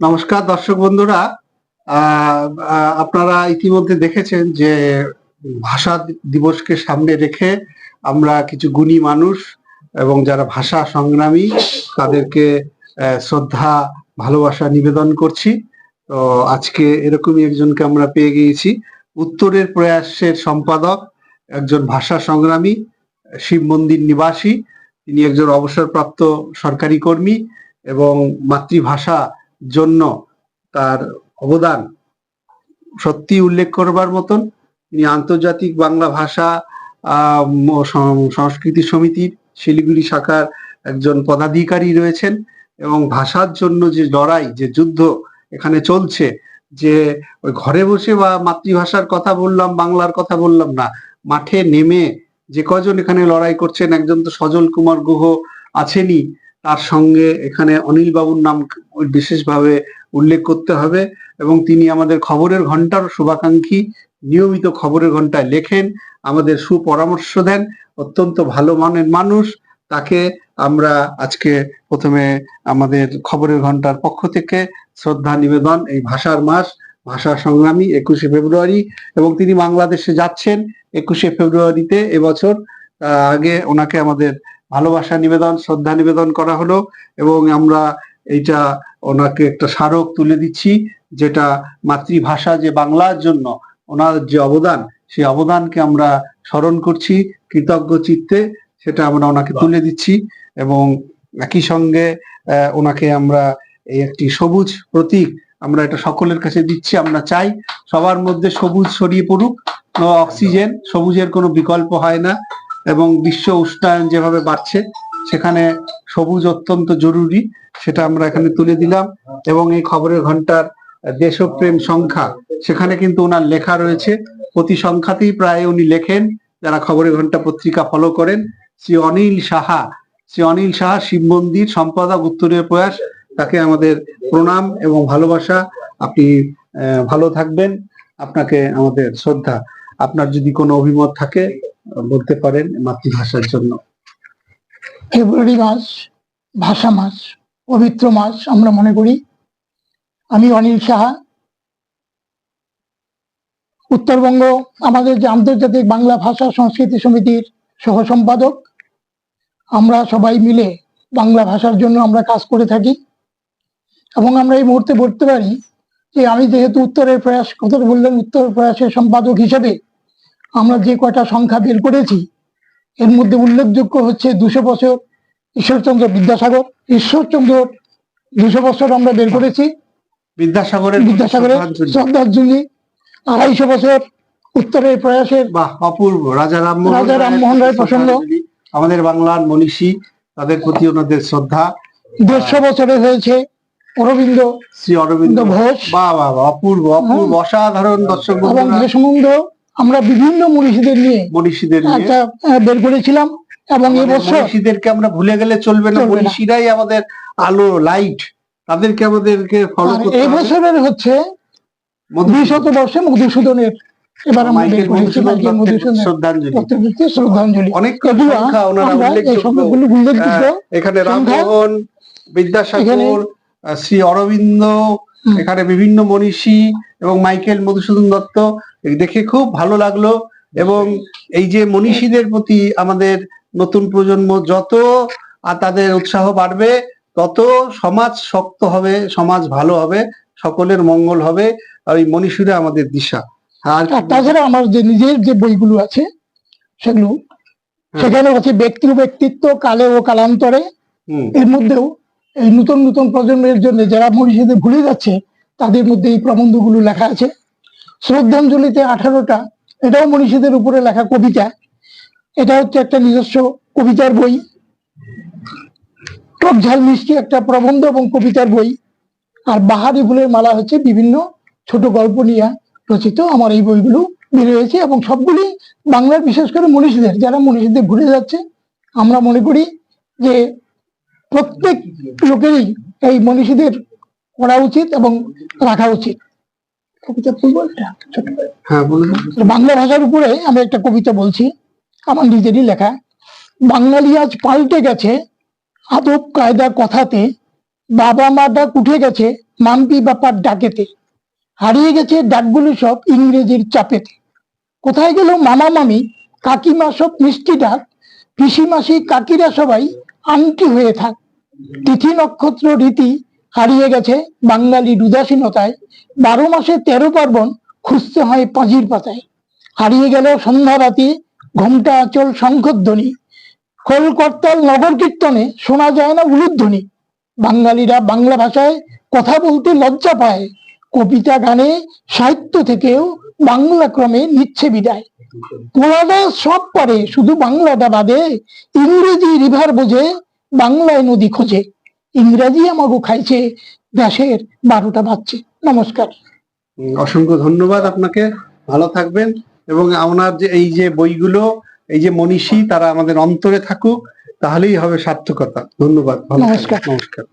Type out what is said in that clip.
নমস্কার দর্শক বন্ধুরা। আপনারা ইতিমধ্যে দেখেছেন যে ভাষা দিবসকে সামনে রেখে আমরা কিছু গুণী মানুষ এবং যারা ভাষা সংগ্রামী, তাদেরকে শ্রদ্ধা, ভালোবাসা নিবেদন করছি। তো আজকে এরকমই একজনকে আমরা পেয়ে গিয়েছি। উত্তরের প্রয়াসের সম্পাদক একজন ভাষা সংগ্রামী, শিব মন্দির নিবাসী। তিনি একজন অবসরপ্রাপ্ত সরকারি কর্মী এবং মাতৃভাষা জন্য তার অবদান সত্যি উল্লেখ করবার মতন। তিনি আন্তর্জাতিক বাংলা ভাষা সংস্কৃতি সমিতির শিলিগুড়ি শাখার একজন পদাধিকারী রয়েছেন এবং ভাষার জন্য যে লড়াই, যে যুদ্ধ এখানে চলছে, যে ওই ঘরে বসে বা মাতৃভাষার কথা বললাম, বাংলার কথা বললাম না, মাঠে নেমে যে কজন এখানে লড়াই করছেন, একজন তো সজল কুমার গুহ আছেনই। তার সঙ্গে এখানে অনিল বাবুর নাম বিশেষভাবে উল্লেখ করতে হবে এবং তিনি আমাদের খবরের ঘণ্টার শুভাকাঙ্ক্ষী, নিয়মিত খবরের ঘন্টায় লেখেন, আমাদের সুপরামর্শ দেন, অত্যন্ত ভালো মানের মানুষ, তাকে আমরা আজকে প্রথমে আমাদের খবরের ঘণ্টার পক্ষ থেকে শ্রদ্ধা নিবেদন, এই ভাষার মাস, ভাষা সংগ্রামী একুশে ফেব্রুয়ারি এবং তিনি বাংলাদেশে যাচ্ছেন একুশে ফেব্রুয়ারিতে এবছর আগে ওনাকে আমাদের ভালোবাসা নিবেদন শ্রদ্ধা নিবেদন করা হলো এবং আমরা এইটা ওনাকে একটা স্মারক তুলে দিচ্ছি যেটা মাতৃভাষা যে বাংলার জন্য ওনার যে অবদান সেই অবদানকে আমরা স্মরণ করছি কৃতজ্ঞ চিত্তে সেটা আমরা ওনাকে তুলে দিচ্ছি এবং একই সঙ্গে ওনাকে আমরা এই একটি সবুজ প্রতীক আমরা এটা সকলের কাছে দিচ্ছি আমরা চাই সবার মধ্যে সবুজ ছড়িয়ে পড়ুক অক্সিজেন সবুজের কোনো বিকল্প হয় না। এবং বিশ্ব উষ্ণায়ন যেভাবে বাড়ছে, সেখানে সবুজ অত্যন্ত জরুরি, সেটা আমরা এখানে তুলে দিলাম। এবং এই খবরের ঘণ্টার দেশপ্রেম সংখ্যা, সেখানে কিন্তু ওনার লেখা রয়েছে। প্রতি সংখ্যাতেই প্রায় উনি লেখেন, যারা খবরের ঘণ্টা পত্রিকা ফলো করেন। শ্রী অনিল সাহা, শ্রী অনিল সাহা শিব মন্দির, সম্পাদক উত্তরের প্রয়াস, তাকে আমাদের প্রণাম এবং ভালোবাসা। আপনি ভালো থাকবেন। আপনাকে আমাদের শ্রদ্ধা। আপনার যদি কোনো অভিমত থাকে বলতে পারেন মাতৃভাষার জন্য। ফেব্রুয়ারি মাস ভাষা মাস, পবিত্র মাস আমরা মনে করি। আমি অনিল সাহা। উত্তরবঙ্গ আমাদের যে আন্তর্জাতিক বাংলা ভাষা সংস্কৃতি সমিতির সহ সম্পাদক আমরা সবাই মিলে বাংলা ভাষার জন্য আমরা কাজ করে থাকি। এবং আমরা এই মুহূর্তে বলতে পারি যে আমি যেহেতু উত্তরের প্রয়াস কথা বললেন, উত্তর প্রয়াসের সম্পাদক হিসেবে আমরা যে কয়টা সংখ্যা বের করেছি এর মধ্যে উল্লেখযোগ্য হচ্ছে দুশো বছর ঈশ্বরচন্দ্র বিদ্যাসাগর। ঈশ্বরচন্দ্র দুশো বছর আমরা বের করেছি। বিদ্যাসাগরের বিদ্যাসাগরের শ্রদ্ধাঞ্জলি। আড়াইশো বছর উত্তরের প্রয়াসের বাহ অপূর্ব। রাজা রামমোহন রাজা রামমোহন রায় প্রসন্ন। শ্রদ্ধাঞ্জলি। আমাদের বাংলার মনীষী তাদের প্রতি ওনাদের শ্রদ্ধা। দেড়শো বছরে হয়েছে অরবিন্দ শ্রী অরবিন্দ ঘোষ। বা বাহ, অপূর্ব অপূর্ব অসাধারণ দর্শক এবং সম্বন্ধ আমরা বিভিন্ন মনীষীদের নিয়ে মনীষীদের একটা বের করেছিলাম এবং এবছর মনীষীদেরকে আমরা ভুলে গেলে চলবে না। মনীষীরাই আমাদের আলো লাইট তাদেরকে আমাদেরকে ফলো করতে এই বছরের হচ্ছে। দুইশত বর্ষে মধুসূদনের এবার শ্রদ্ধাঞ্জলি। অনেক হ্যাঁ, এখানে রামমোহন বিদ্যাসাগর শ্রী অরবিন্দ এখানে বিভিন্ন মনীষী এবং মাইকেল মধুসূদন দত্ত দেখে খুব ভালো লাগল এবং এই যে মনীষীদের প্রতি আমাদের নতুন প্রজন্ম যত আর তাদের উৎসাহ বাড়বে তত সমাজ শক্ত হবে সমাজ ভালো হবে সকলের মঙ্গল হবে আর এই মনীষীরা আমাদের দিশা। আর তাছাড়া আমার যে নিজের যে বইগুলো আছে সেগুলো। সেখানে আছে ব্যক্তি ব্যক্তিত্ব কালে ও কালান্তরে। এর মধ্যেও এই নতুন নতুন প্রজন্মের জন্য যারা মনীষীদের ভুলে যাচ্ছে তাদের মধ্যে এই প্রবন্ধগুলো লেখা আছে। শ্রদ্ধাঞ্জলিতে আঠারোটা, এটাও মনীষীদের উপরে লেখা কবিতা। এটা হচ্ছে একটা নিজস্ব কবিতার বই। টক ঝাল মিষ্টি একটা প্রবন্ধ এবং কবিতার বই। আর বাহারি ফুলের মালা হচ্ছে বিভিন্ন ছোট গল্প নিয়ে রচিত। আমার এই বইগুলো বের হয়েছে এবং সবগুলি বাংলার বিশেষ করে মনীষীদের, যারা মনীষীদের ঘুরে যাচ্ছে, আমরা মনে করি যে প্রত্যেক লোকেরই এই মনীষীদের পড়া উচিত এবং রাখা উচিত। কবিতা বলব একটা ছোট হ্যাঁ বলুন। বাংলা ভাষার উপরে আমি একটা কবিতা বলছি আমার নিজেরই লেখা। বাঙালি আজ পাল্টে গেছে আদব কায়দা কথাতে। বাবা মা ডাক উঠে গেছে মাম্পি বাপার ডাকেতে। হারিয়ে গেছে ডাকগুলো সব ইংরেজির চাপেতে। কোথায় গেল মামা মামি কাকিমা সব মিষ্টি ডাক। পিসি মাসি কাকিরা সবাই আংটি হয়ে থাক। তিথি নক্ষত্র রীতি হারিয়ে গেছে বাঙালির উদাসীনতায়। বারো মাসে তেরো পার্বণ, খুঁজতে হয় পাঁজির পাতায়। হারিয়ে গেল সন্ধ্যারাতি ঘোমটা আচল শঙ্খধ্বনি। খোল করতাল নগর কীর্তনে শোনা যায় না উলুধ্বনি। বাঙালিরা বাংলা ভাষায় কথা বলতে লজ্জা পায়। কবিতা গানে সাহিত্য থেকেও বাংলা ক্রমে নিচ্ছে বিদায়। পোলাটা সব পারে, শুধু বাংলাটা বাদে ইংরেজি রিভার বোঝে, বাংলায় নদী খোঁজে। ইংরেজি আমাগো খাইছে দেশের বারোটা বাজছে। নমস্কার। অসংখ্য ধন্যবাদ আপনাকে। ভালো থাকবেন। এবং আপনার যে এই যে বইগুলো এই যে মনীষী তারা আমাদের অন্তরে থাকুক তাহলেই হবে সার্থকতা। ধন্যবাদ। নমস্কার। নমস্কার।